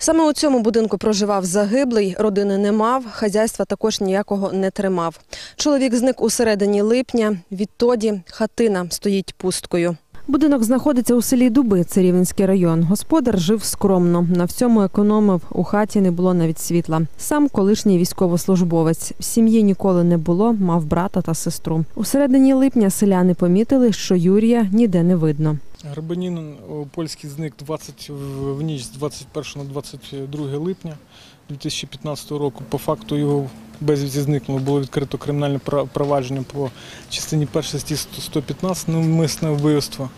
Саме у цьому будинку проживав загиблий, родини не мав, хазяйства також ніякого не тримав. Чоловік зник у середині липня. Відтоді хатина стоїть пусткою. Будинок знаходиться у селі Дуби, це Рівненський район. Господар жив скромно, на всьому економив. У хаті не було навіть світла. Сам колишній військовослужбовець. В сім'ї ніколи не було, мав брата та сестру. У середині липня селяни помітили, що Юрія ніде не видно. Грабанін польський зник 20 в в ніч з 21 на 22 липня 2015 року. По факту його безвісті зникло було відкрито кримінальне провадження по частині 1 статті 115 навмисне вбивство.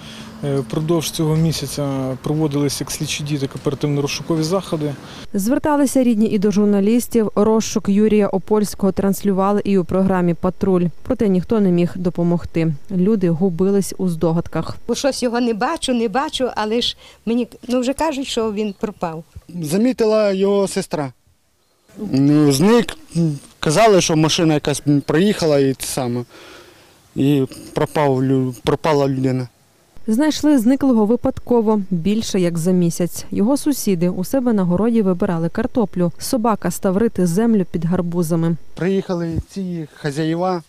Е, Впродовж цього місяця проводилися як слідчі дії, так оперативно-розшукові заходи. Зверталися рідні і до журналістів. Розшук Юрія Опольського транслювали і у програмі Патруль. Проте ніхто не міг допомогти. Люди губились у здогадках. Бо щось його не бачу, не бачу, але ж мені ну, вже кажуть, що він пропав. Замітила його сестра. Ну, Зник, казали, що машина якась проїхала і те саме. І пропав, пропала людина. Знайшли зниклого випадково більше як за місяць. Його сусіди у себе на городі вибирали картоплю. Собака став рити землю під гарбузами. Приїхали ці хазяїва,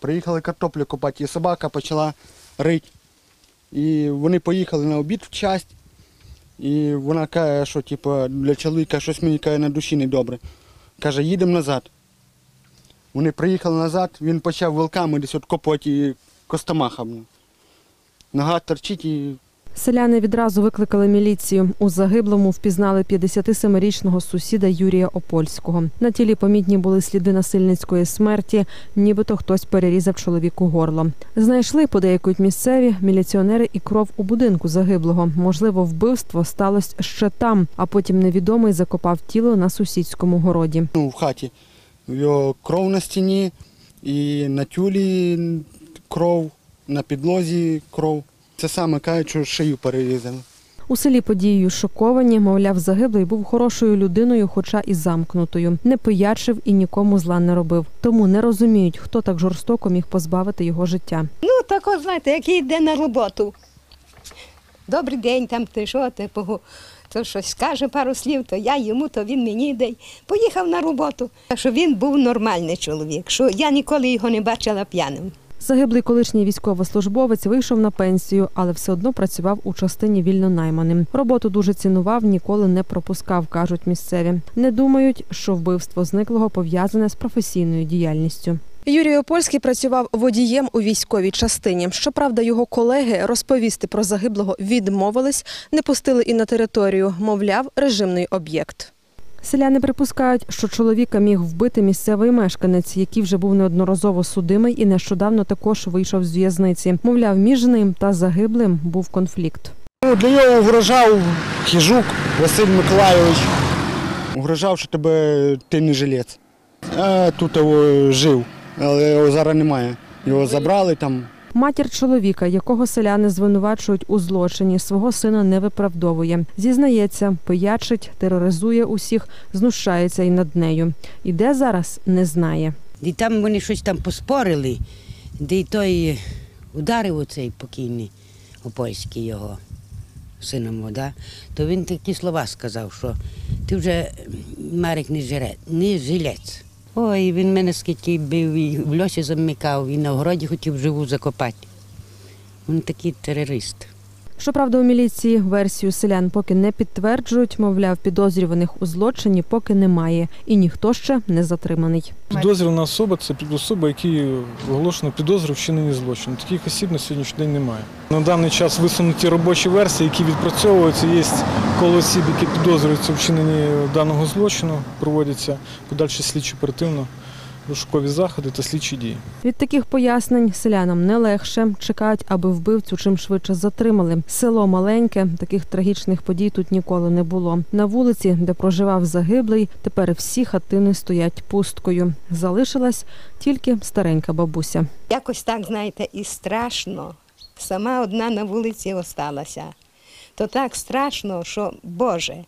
приїхали картоплю копати, і собака почала рити. І вони поїхали на обід в часть, і вона каже, що типу, для чоловіка щось мені каже на душі недобре. Каже, їдемо назад. Вони приїхали назад, він почав вилками десь откопувати і костомахами. Нога торчить і Селяни відразу викликали міліцію. У загиблому впізнали 57-річного сусіда Юрія Опольського. На тілі помітні були сліди насильницької смерті, нібито хтось перерізав чоловіку горло. Знайшли, подейкують місцеві міліціонери і кров у будинку загиблого. Можливо, вбивство сталося ще там, а потім невідомий закопав тіло на сусідському городі. ну, в хаті. Його кров на стіні, і на тюлі кров, на підлозі кров. Це саме кажуть, що шию перерізали. У селі подією шоковані, мовляв, загиблий був хорошою людиною, хоча і замкнутою. Не пиячив і нікому зла не робив. Тому не розуміють, хто так жорстоко міг позбавити його життя. Ну, так от, знаєте, як йде на роботу. Добрий день, там ти що, ти пого- то щось скаже пару слів, то я йому, то він мені дай. Поїхав на роботу. Що він був нормальний чоловік, що я ніколи його не бачила п'яним. Загиблий колишній військовослужбовець вийшов на пенсію, але все одно працював у частині вільно найманим. Роботу дуже цінував, ніколи не пропускав, кажуть місцеві. Не думають, що вбивство зниклого пов'язане з професійною діяльністю. Юрій Опольський працював водієм у військовій частині. Щоправда, його колеги розповісти про загиблого відмовились, не пустили і на територію, мовляв, режимний об'єкт. Селяни припускають, що чоловіка міг вбити місцевий мешканець, який вже був неодноразово судимий і нещодавно також вийшов з в'язниці. Мовляв, між ним та загиблим був конфлікт. Ну, для нього угрожав хижук Василь Миколайович. Угрожав, що тебе ти не жилець. А тут його жив, але його зараз немає. Його забрали там. Матір чоловіка, якого селяни звинувачують у злочині, свого сина не виправдовує. Зізнається, пиячить, тероризує усіх, знущається і над нею. І де зараз не знає. І там вони щось там поспорили, де й той ударив оцей покійний Опольський його сином, да? то він такі слова сказав, що ти вже Марик не жилець. Не жилець. Ой, він мене скільки бив, і в льосі замикав, і на городі хотів живу закопати. Він такий терорист. Щоправда, у міліції версію селян поки не підтверджують, мовляв, підозрюваних у злочині поки немає, і ніхто ще не затриманий. Підозрювана особа це особа, якій оголошено підозру в вчиненні злочину. Таких осіб на сьогоднішній день немає. На даний час висунуті робочі версії, які відпрацьовуються. Є коло осіб, які підозрюються в вчиненні даного злочину, проводяться подальші слідчі оперативно розшукові заходи та слідчі дії. Від таких пояснень селянам не легше чекають, аби вбивцю чим швидше затримали. Село маленьке, таких трагічних подій тут ніколи не було. На вулиці, де проживав загиблий, тепер всі хатини стоять пусткою. Залишилась тільки старенька бабуся. Якось так, знаєте, і страшно. Сама одна на вулиці осталася. То так страшно, що Боже.